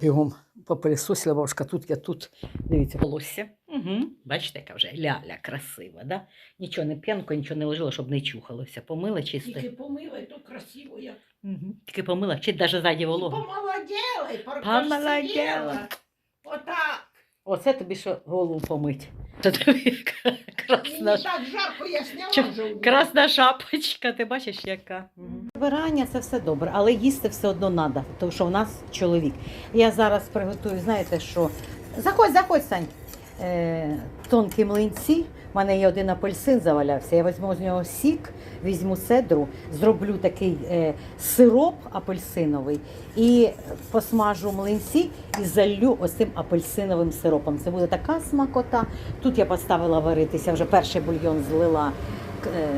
бігом попилісосила, бабушка тут, я тут. Дивіться, волосся. Угу. Бачите, яка вже ляля красива, да? Нічого не п'янко, нічого не ложила, щоб не чухалося. Помила чисто. Тільки помила, і то красиво як. Угу. Тільки помила, чи навіть ззаді волога. Помолодела, і Помолоділа. Отак. Оце тобі що голову помить. То тобі Мені красна, так жарко, я сняла Чо- вже. у красна шапочка, ти бачиш, яка. Вибирання це все добре, але їсти все одно треба, тому що в нас чоловік. Я зараз приготую, знаєте що? Заходь, заходь, Сань. Е, тонкі млинці. У мене є один апельсин завалявся. Я візьму з нього сік, візьму цедру, зроблю такий е, сироп апельсиновий і посмажу млинці і залью ось цим апельсиновим сиропом. Це буде така смакота. Тут я поставила варитися, вже перший бульйон злила е,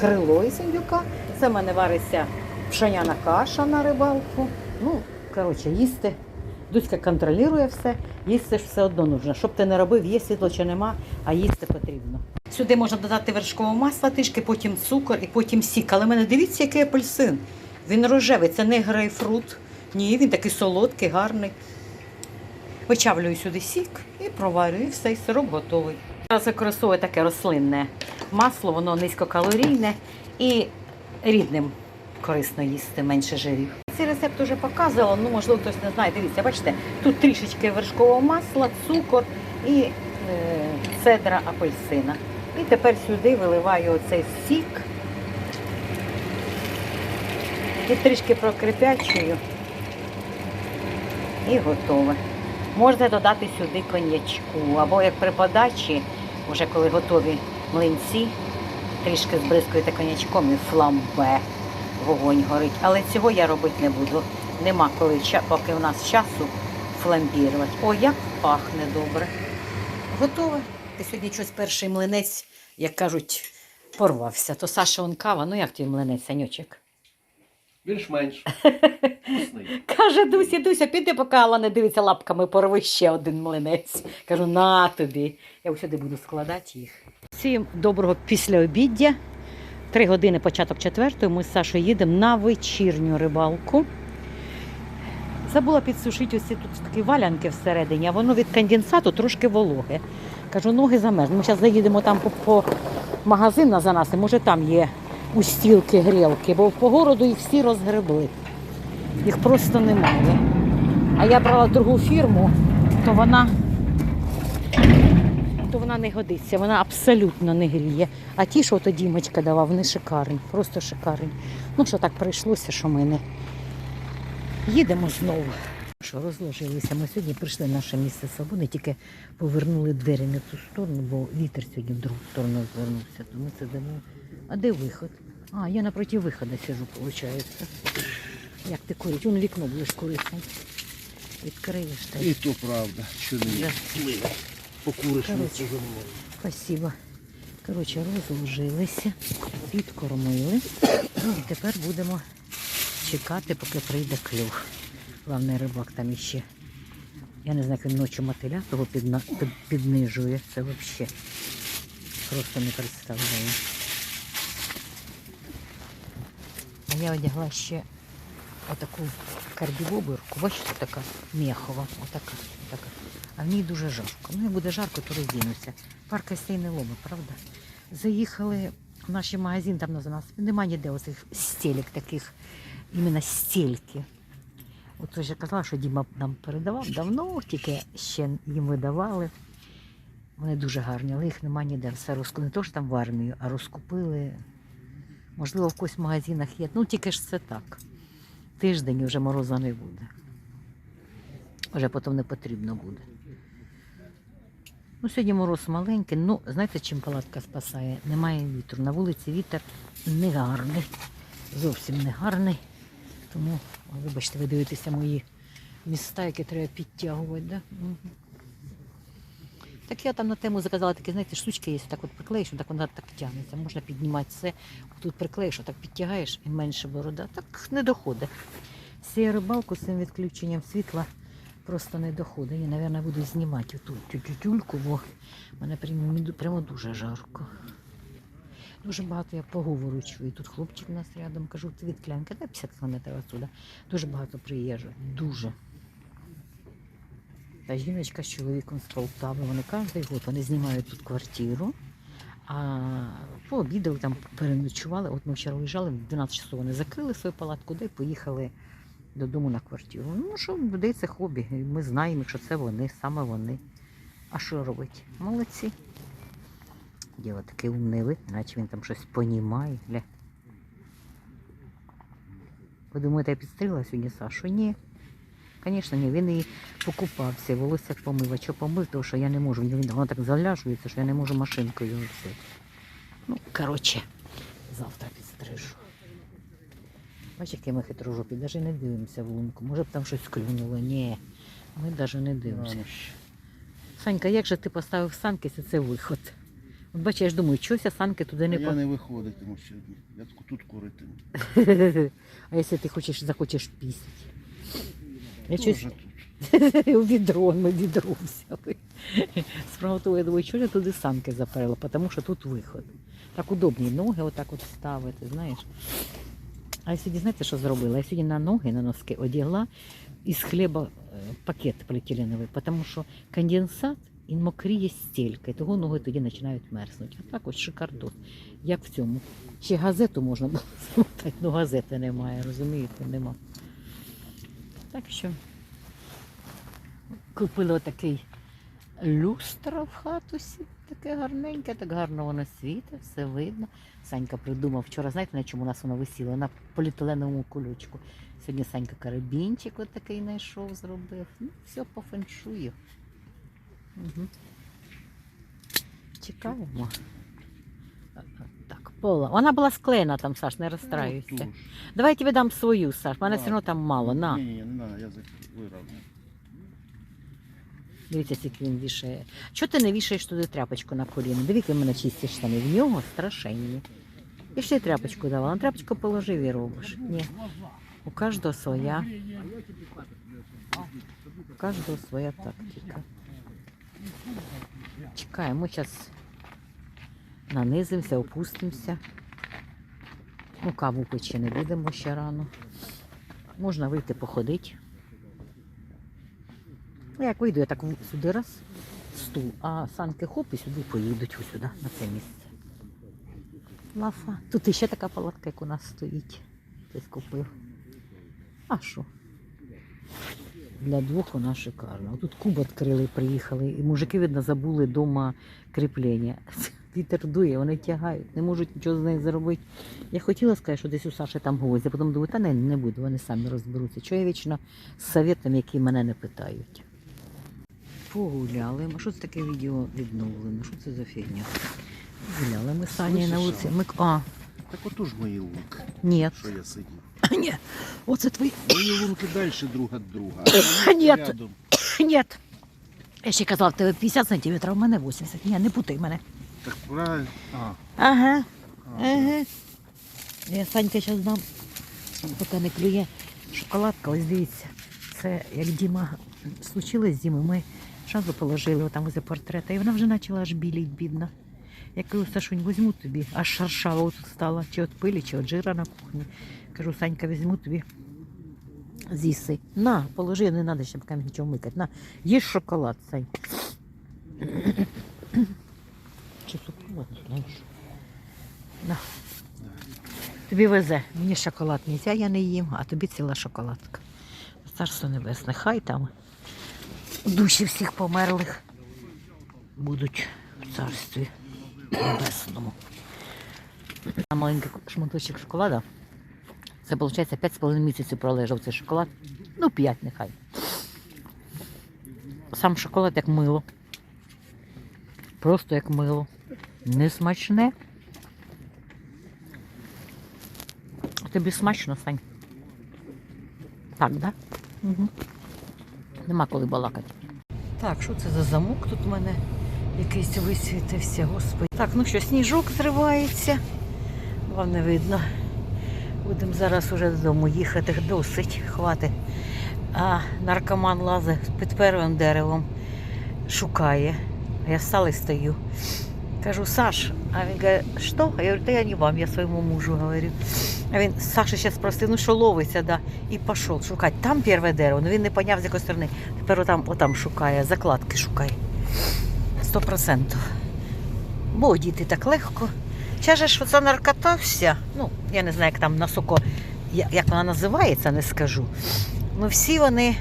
крило із індюка. Це в мене вариться пшеняна каша на рибалку. Ну, коротше, їсти. Дуська контролює все, їсти ж все одно нужно. Щоб ти не робив, є світло чи нема, а їсти потрібно. Сюди можна додати вершкового масла трішки, потім цукор і потім сік. Але мене дивіться, який апельсин. Він рожевий, це не грейпфрут. Ні, він такий солодкий, гарний. Вичавлюю сюди сік і проварюю, і все, і сироп готовий. Зараз використовую таке рослинне масло, воно низькокалорійне і рідним корисно їсти, менше жирів. Цей рецепт вже показувала, ну можливо хтось не знає. Дивіться, бачите, тут трішечки вершкового масла, цукор і е, цедра апельсина. І тепер сюди виливаю оцей сік і трішки прокрипячую. І готове. Можна додати сюди коньячку, або як при подачі, вже коли готові млинці, трішки збризкуєте коньячком і фламбе вогонь горить. Але цього я робити не буду. Нема коли, поки у нас часу фламбірувати. О, як пахне добре. Готове. Ти сьогодні щось перший млинець, як кажуть, порвався. То Саша он кава, ну як твій млинець, Санючок? Більш-менш. Вкусний. Каже Дуся, Дуся, піди, поки Алла не дивиться лапками, порви ще один млинець. Кажу, на тобі. Я сюди буду складати їх. Всім доброго післяобіддя. Три години початок четвертої. Ми з Сашою їдемо на вечірню рибалку. Забула підсушити ось тут такі валянки всередині, а воно від конденсату трошки вологе. Кажу, ноги замерзли. Ми зараз заїдемо там по, по магазин за нас, може там є устілки, грілки, бо по городу їх всі розгребли. Їх просто немає. А я брала другу фірму, то вона, то вона не годиться, вона абсолютно не гріє. А ті, що то Дімочка давав, вони шикарні, просто шикарні. Ну що так прийшлося, що ми не їдемо знову. Що розложилися? Ми сьогодні прийшли в наше місце свободи, тільки повернули двері на ту сторону, бо вітер сьогодні в другу сторону звернувся. То ми сидимо. А де виход? А, я напроти виходу сижу, виходить. Як ти курить? Вон вікно будеш курити. Відкриєш так. І то правда, не Да. Покуриш місце за мною. Спасибо. Коротше, розложилися, підкормили. І тепер будемо чекати, поки прийде клюв. Главний рибак там іще. Я не знаю, як він ночі мотиля того підна... під... піднижує. Це взагалі просто не представляю. А я одягла ще отаку кардібоберку. Бачите, така мехова. Отака, отака. А в ній дуже жарко. Ну, як буде жарко, то роздінуся. Парка сей не ломи, правда? Заїхали в наш магазин, там на нас нема ніде оцих стелек таких, іменно стельки. От я казала, що Діма нам передавав давно, тільки ще їм видавали. Вони дуже гарні, але їх нема ніде. Все розкупили. Не то що там в армію, а розкупили. Можливо, в якось магазинах є. Ну, тільки ж це так. Тиждень вже мороза не буде. Вже потім не потрібно буде. Ну, сьогодні мороз маленький. Ну, знаєте, чим палатка спасає? Немає вітру. На вулиці вітер не гарний. Зовсім не гарний. Тому, вибачте, ви дивитеся мої міста, які треба підтягувати. Да? Мгм. Так я там на тему заказала такі, знаєте, штучки є, так от приклеїш, так вона так тягнеться. Можна піднімати все. Тут приклеїш, так підтягаєш і менше борода. Так не доходить. З рибалку, з цим відключенням світла просто не доходить. Я, мабуть, буду знімати ту тютюльку, бо мене прямо, дуже жарко. Дуже багато я поговорю чую. Тут хлопчик у нас рядом, кажу, ти від клянки, де 50 кілометрів отсюда. Дуже багато приїжджають. Дуже. Та жіночка з чоловіком з Полтави. Вони кожен год вони знімають тут квартиру. А пообідали, там переночували. От ми вчора виїжджали, в 12 часов вони закрили свою палатку, де поїхали додому на квартиру. Ну що, людей це хобі. Ми знаємо, що це вони, саме вони. А що робить? Молодці. Діло таке умний наче він там щось понімає. Гля. Ви думаєте, я підстріла сьогодні Сашу? Ні. Звісно, ні, він і покупався, волосся помив. А що помив, тому що я не можу. Він- так заляжується, що я не можу машинкою його. Ну, коротше, завтра підстрижу. Бачиш, які ми хитрожопі, навіть не дивимося в лунку. Може б там щось клюнуло. Ні, ми навіть не дивимося. Санька, як же ти поставив санки, це, це виход. От бачиш, я ж думаю, чогося санки туди не я по... не виходитиму сьогодні. Я тут куритиму. А якщо ти хочеш, захочеш пісити? Я щось у відро, ми відро взяли. Справа того, я думаю, чого я туди санки заперла, тому що тут виход. Так удобні ноги отак от ставити, знаєш. А я сьогодні, знаєте, що зробила? Я сьогодні на ноги, на носки одягла із хліба е, пакет поліетиленовий, тому що конденсат він мокріє стільки, того ноги тоді починають мерзнути. А так от шикардос. Як в цьому. Ще газету можна було замотати, але газети немає, розумієте, нема. Так що купили отакий люстра в хату, сі- таке гарненьке, так гарно воно світить, все видно. Санька придумав вчора, знаєте, на чому у нас воно висіло? На поліетиленовому кулючку. Сьогодні Санька карабінчик от такий знайшов, зробив. Ну, все по феншую. Угу. Чекаємо. Так, пола. Вона була склеєна там, Саш, не розстраюйся. Ну. Давай я тобі дам свою, Саш. мене все одно там мало. На. Ні, ні, не на, я за-. Дивіться, скільки він вішає. Чого ти не вішаєш туди тряпочку на коліно? Дивіться, в мене чисті штани. В нього страшенні. І ще й тряпочку давала. Тряпочку положив і робиш. Ні. У кожного своя. У кожного своя тактика. Чекаємо, зараз нанизимося, опустимося. Ну, каву печі не будемо ще рано. Можна вийти походити. Ну, як вийду, я так сюди раз, стул, а санки хоп і сюди поїдуть ось сюди, на це місце. Лафа. Тут іще така палатка, як у нас стоїть. Хтось купив. А що? Для двох вона шикарна. Тут куб відкрили, приїхали, і мужики, видно, забули вдома кріплення. Вітер дує, вони тягають, не можуть нічого з нею зробити. Я хотіла сказати, що десь у Саші там гвозді, а потім думаю, та не, не буду, вони самі розберуться. Чого я вічно з советами, які мене не питають. Погуляли. А що це таке відео відновлено? Що це за фігня? Гуляли ми з на вулиці. Ми... А, Так отож мої лунки, ні. що я сидів. Ні. Оце твої. Мої лунки далі друг від друга. Ні. Ні. Я ще казала, в тебе 50 сантиметрів, а в мене 80. Ні, не путай мене. Так правильно. А, Ага. Ага. Я Санька зараз дам, поки не клює шоколадка. Ось дивіться. Це як Діма случилось з Дімою, ми шазу положили там возле портрета, і вона вже почала аж біліть, бідна. Я кажу, Сашунь, візьму тобі, аж шаршава тут стала, чи від пилі, чи від жира на кухні. Кажу, Санька, візьму тобі. З'їси. На, положи, не треба поки нічого микати. На, їж шоколад, Сань. Чи не На. Тобі везе. Мені шоколад не можна, я не їм, а тобі ціла шоколадка. Царство небесне, хай там душі всіх померлих будуть в царстві небесному. А маленький шматочок шоколада. Це виходить 5,5 місяців пролежав цей шоколад. Ну, 5 нехай. Сам шоколад як мило. Просто як мило. Несмачне. Тобі смачно, Сань? Так, да? Угу. Нема коли балакати. Так, що це за замок тут у мене якийсь висвітився, господи. Так, ну що, сніжок зривається. Вам не видно. Будемо зараз уже додому їхати. Досить, хватить. А наркоман лазить під первим деревом, шукає. А я стала і стою. Кажу, Саш, а він каже, що? Я говорю, та я не вам, я своєму мужу говорю. А він Саша ще спросив, ну що ловиться, да, і пішов шукати. Там перше дерево, ну він не поняв з якої сторони. Тепер отам, отам шукає, закладки шукає. Сто процентів. Бо діти так легко. Ж що це наркота вся. Ну, я не знаю, як там на соко, як вона називається, не скажу. Ну всі вони,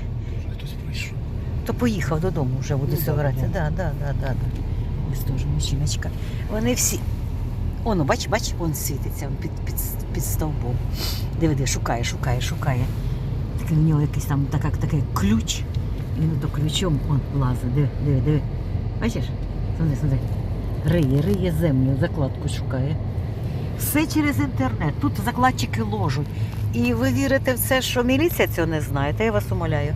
то поїхав додому вже буде Ну, збиратися. да. Да, да, да, да. Ось теж мужчиночка. Вони всі. Оно, бач, бач, он світиться он під, під, під стовбом. Диви, шукає, шукає, шукає. Такий у нього якийсь там така, такий ключ. І він то ключом он лазить. Диви, диви, диви. Бачиш? Смотри, смотри. Риє, риє землю, закладку шукає. Все через інтернет. Тут закладчики ложуть. І ви вірите в це, що міліція цього не знає, та я вас умоляю.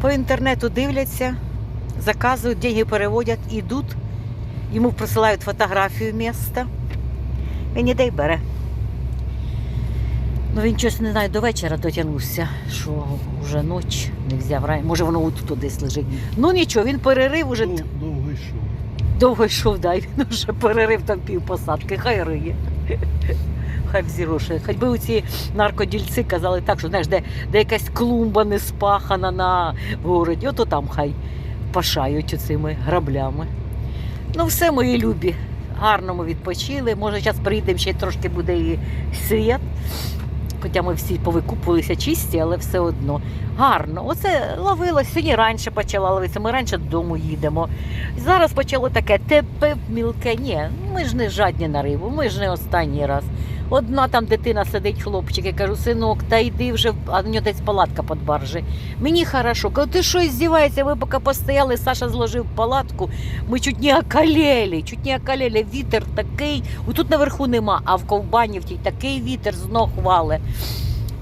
По інтернету дивляться, заказують, деньги переводять, ідуть, йому присилають фотографію міста. Він іде й бере. Ну він щось не знаю, до вечора дотягнувся, що вже ніч не взяв рай. Може, воно тут десь лежить. Ну нічого, він перерив уже Дов- Довго йшов. довго йшов, да, і він вже перерив там пів посадки, хай риє. Хай взірошує. Хоч би у ці наркодільці казали так, що знаєш, де, де якась клумба не спахана на городі, ото там хай пашають оцими граблями. Ну, все, мої любі. Гарно ми відпочили. Може, зараз приїдемо, ще трошки буде і світ. Хоча ми всі повикупувалися чисті, але все одно. Гарно. Оце ловилось. Сьогодні раніше почала ловитися. Ми раніше додому їдемо. Зараз почало таке тепе мілке. Ні, ми ж не жадні на рибу, ми ж не останній раз. Одна там дитина сидить, хлопчик, я кажу, синок, та йди вже, а в нього десь палатка під баржі. Мені хорошо. Кажу, ти що здіваєшся? Ви поки постояли, Саша зложив палатку, ми чуть не окалели, чуть не окалели. Вітер такий, тут наверху нема, а в ковбанівці такий вітер з ног вале.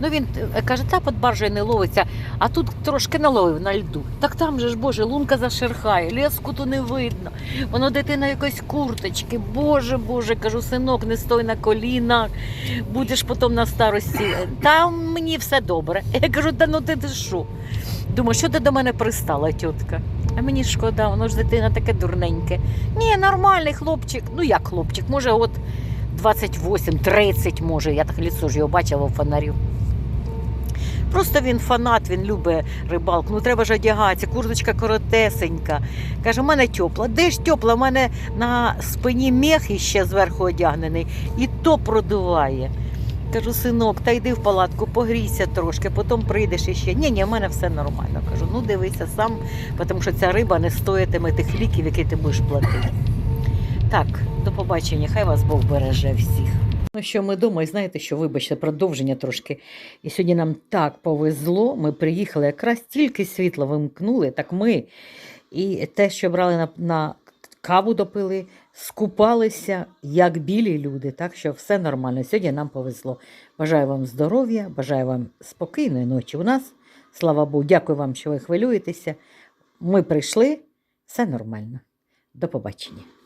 Ну він е, каже, та під баржею не ловиться, а тут трошки наловив на льду. Так там же ж, Боже, лунка зашерхає, леску то не видно. Воно дитина якось курточки. Боже, Боже, кажу, синок, не стой на колінах, будеш потім на старості. Там мені все добре. Я кажу, та ну ти, що? Думаю, що ти до мене пристала, тітка? А мені шкода, воно ж дитина таке дурненьке. Ні, нормальний хлопчик. Ну як хлопчик, може, от 28-30, може, я так ліцо ж його бачила в фонарю. Просто він фанат, він любить рибалку. Ну треба ж одягатися, курточка коротесенька. Каже, у мене тепла. Де ж тепла? У мене на спині мех іще зверху одягнений, і то продуває. Кажу, синок, та йди в палатку, погрійся трошки, потім прийдеш іще. Ні, ні, в мене все нормально. Кажу, ну дивися сам, тому що ця риба не стоїтиме тих ліків, які ти будеш платити. Так, до побачення, хай вас Бог береже всіх. Ну що ми вдома, і знаєте, що, вибачте, продовження трошки. І сьогодні нам так повезло. Ми приїхали, якраз тільки світло вимкнули, так ми. І те, що брали на, на каву допили, скупалися, як білі люди. Так що все нормально. Сьогодні нам повезло. Бажаю вам здоров'я, бажаю вам спокійної ночі. У нас, слава Богу, дякую вам, що ви хвилюєтеся. Ми прийшли, все нормально. До побачення.